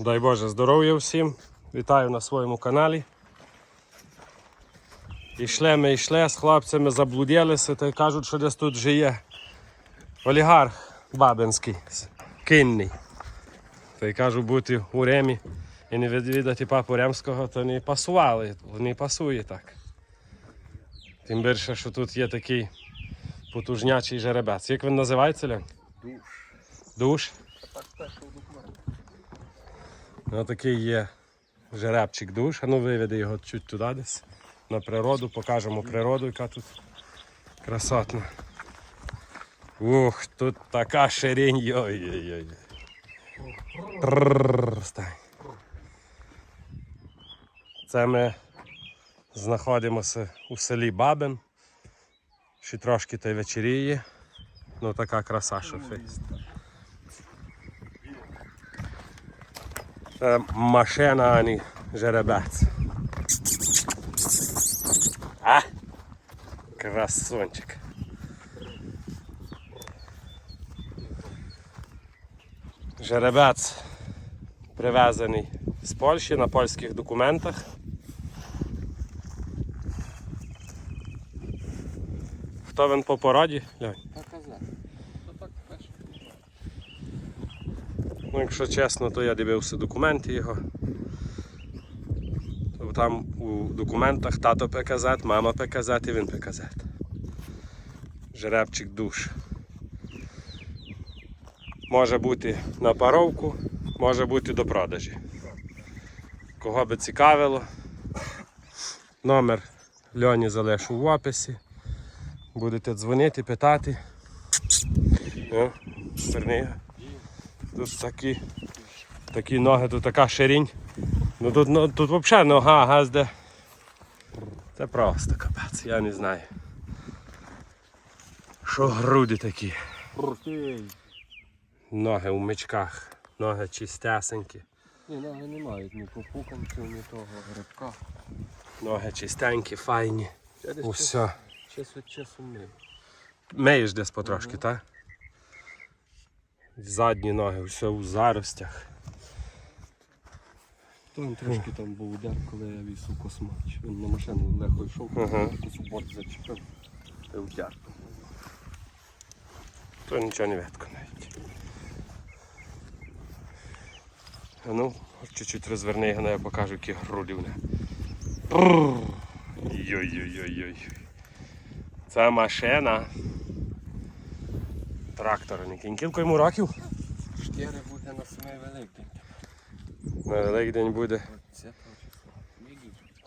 Дай Боже здоров'я всім. Вітаю на своєму каналі. Ішли ми йшли з хлопцями, заблудилися та кажуть, що десь тут вже є олігарх бабинський, кінний. Та й кажуть, бути у Ремі і не відвідати папу Ремського, то не пасували, не пасує так. Тим більше, що тут є такий потужнячий жеребець. Як він називається, Лень? Душ. Душ? Так документу. Ну, такий є жеребчик душ. Ну виведи його чуть туди десь. На природу, покажемо природу, яка тут красотна. Ух, тут така ширинь. Йой-йой-йой. Це ми знаходимося у селі Бабин. Ще трошки та й вечеріє. Ну така краса, що фейс. Машина, а не жеребець. А! Красончик. Жеребець привезений з Польщі на польських документах. Хто він по породі? Льонь? Так казав. То так першого документу. Ну, якщо чесно, то я дивився документи його. Там у документах тато ПКЗ, мама ПКЗ і він ПКЗ. Жеребчик душ. Може бути на паровку, може бути до продажі. Кого би цікавило, номер Льоні залишу в описі. Будете дзвонити, питати. О, верни. Тут такі, такі ноги, тут така ширінь. Ну тут, ну, тут взагалі нога газде. Це просто капець, я не знаю. Що груди такі. Ноги у мечках, ноги чистесенькі, Ні, ноги не мають ні попуканців, ні того грибка. ноги чистенькі, файні. Усе. час від часу мив. Меєш десь потрошки, так? Задні ноги, все у заростях. Там трошки там був удар, коли я віз у космач. Він на машину легко йшов, Ага. якийсь борт зачепив. І удар. То нічого не видко навіть. А ну, чуть-чуть розверни його, я покажу, які груди в. Йой-йой-йой-йой. Це машина. Трактор, не кінькілко йому років. Штири буде на самий великий. На Великдень буде.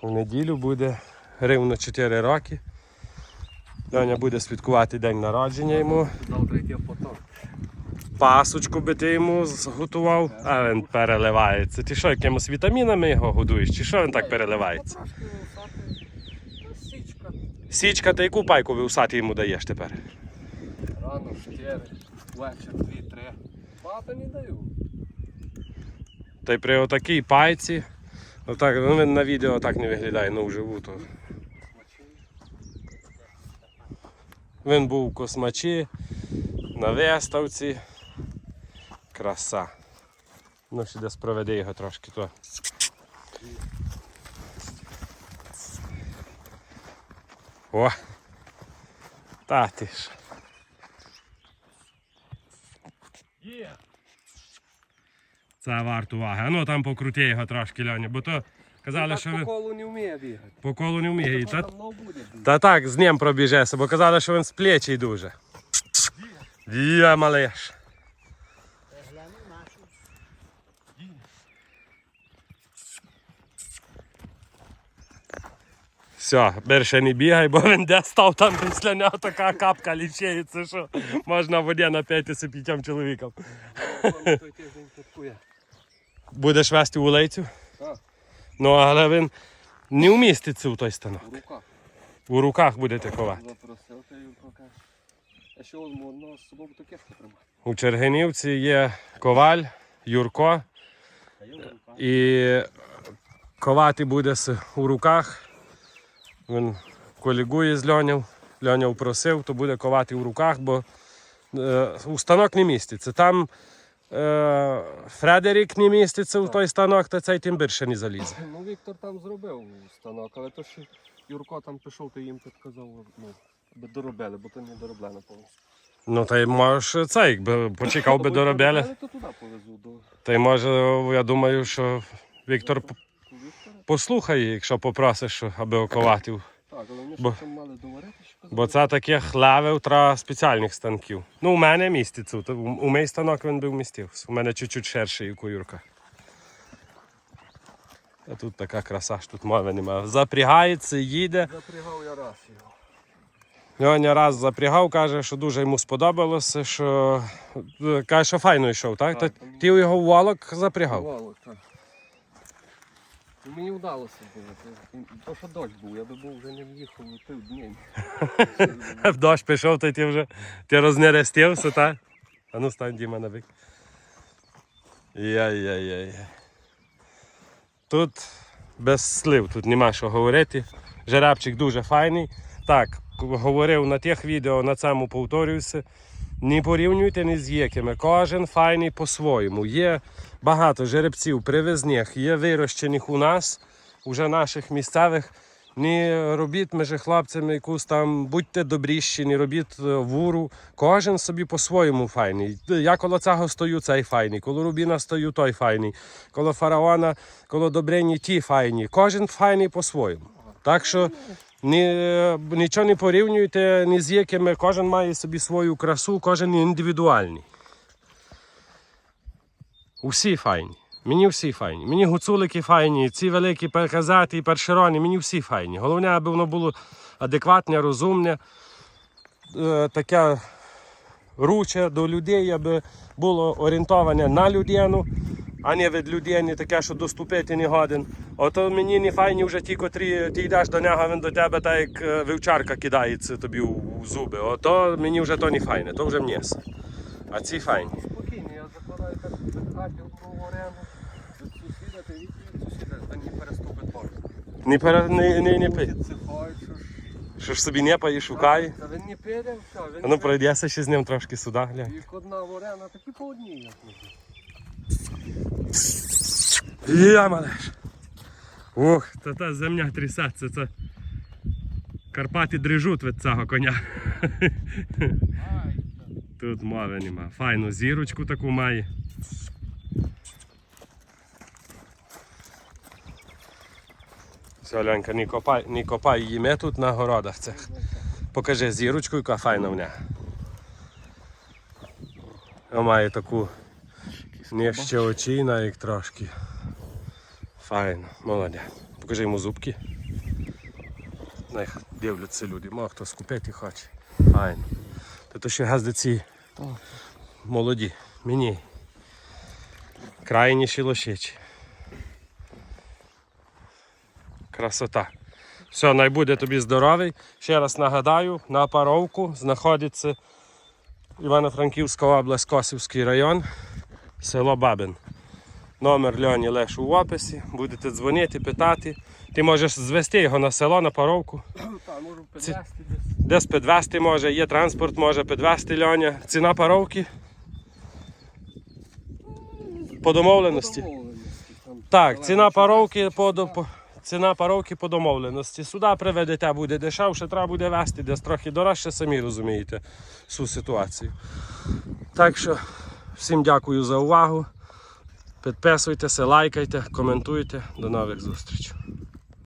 У неділю буде рівно 4 роки. Доня буде святкувати день народження йому. Пасочку би ти йому зготував, а він переливається. Ти що, якимось вітамінами його годуєш? Чи що він так переливається? Січка. Січка, ти яку пайку виусати йому даєш тепер? Рано, штири, вечір, дві-три. Багато не даю. Та й при отакій пайці. Отак, ну він на відео так не виглядає, ну вживу то. Він був у космачі, на виставці. Краса. Ну, ще десь проведи його трошки то. О! Та ти ж. Є! Це варто уваги. А ну там покрути його трошки, Льоня, бо то казали, так що по він колу не вміє бігати. по колу не вміє. І Та, та так, з ним пробіжеся, бо казали, що він з плечі дуже. Є, малиш. Все, більше не бігай, бо він де став там після нього така капка лічається, що можна в воді нап'ятися п'ятьом чоловікам. Тиждень. Будеш вести? Так. Ну, але він не вміститься у той станок. В руках. У руках будете ховати. Запросив ти і покажеш. А що одного одного з собою кешку тримати? У Чергенівці є коваль, Юрко. І ковати буде у руках. Він колігує з Льонів. Льоня просив, то буде ковати у руках, бо е, у станок не міститься. Там е, Фредерік не міститься в той станок, то цей тим більше не залізе. Ну, Віктор там зробив станок, але то що Юрко там пішов, то їм підказав, ну, би доробили, бо то не дороблено повністю. Ну, та й можеш цей, якби почекав би Або до то туди повезу, до, Та й може, я думаю, що Віктор. Послухає, якщо попросиш, аби оковатив. Так, але вони Бо- там мали доварити, що. Бо це таких левів треба спеціальних станків. Ну, у мене міститься. У у мій станок він би вмістився. У мене чуть-чуть ширший, як у Юрка. А тут така краса, що тут мови немає. Запрягається, їде. Запрягав я раз його. Льоня раз запрягав, каже, що дуже йому сподобалося, що е, каже, що файно йшов, так? Так, Та там- ти його в волок запрягав. Бувало, так. Ну, Мені вдалося було. То, що дощ був, я би був вже не в'їхав на півдні. В дощ пішов, то ти вже ти рознерестився, так? А ну стань Діма на бік. Яй-яй-яй. Тут без слів, тут нема що говорити. Жеребчик дуже файний. Так, говорив на тих відео, на цьому повторююся. Не порівнюйте ні з якими. Кожен файний по-своєму. Є багато жеребців привезних, є вирощених у нас, уже наших місцевих. Не робіть між хлопцями якусь там, будьте добріші, не робіть е, вуру. Кожен собі по-своєму файний. Я коло цього стою, цей файний. Коло Рубіна стою, той файний. Коло фараона, коло Добрині ті файні. Кожен файний по-своєму. Так що ні, нічого не порівнюйте ні з якими. Кожен має собі свою красу, кожен індивідуальний. Усі файні. Мені всі файні. Мені гуцулики файні, ці великі перказати і першерони, мені всі файні. Головне, аби воно було адекватне, розумне, е, таке руче до людей, аби було орієнтоване на людину, а не від людини таке, що доступити не годен. Ото мені не файні вже ті, котрі ти йдеш до нього, він до тебе так як е, вівчарка кидається тобі у, зуби. Ото мені вже то не файне, то вже м'ясо. А ці файні. Спокійно, я закладаю так в хаті в оренду. Сусіда, ти від сусіда, та не переступить можна. Не, пере, не, не, не. Що ж. Собі непа і шукає. Та він не піде, все, він А ну пройдеся ще з ним трошки сюди, глянь. Як одна ворена, такі по одній, як ми. Я малеш. Ух, та та земля трясеться, це. Карпати дрижуть від цього коня. Тут мови нема. Файну зірочку таку має. Все, Лянька, не копай, не копай її тут на городах цих. Покажи зірочку, яка файна в нього. Має таку нижче очіна, як трошки. Файно, молодець. Покажи йому зубки. Най дивляться люди, мало хто скупити хоче. Файно. Та то ще газдиці Так. молоді, мені. Крайніші лошичі. Красота. Все, най буде тобі здоровий. Ще раз нагадаю, на паровку знаходиться Івано-Франківська область, Косівський район, село Бабин. Номер Льоні лиш у описі. Будете дзвонити, питати. Ти можеш звести його на село, на паровку. Так, можу підвести десь. Десь підвести може, є транспорт, може підвести льоня. Ціна паровки. По домовленості. Домовленості. Так, ціна паровки по, по ціна паровки по домовленості. Сюди приведете буде дешевше, треба буде вести, десь трохи дорожче, самі розумієте всю ситуацію. Так що всім дякую за увагу. Підписуйтеся, лайкайте, коментуйте. До нових зустрічей.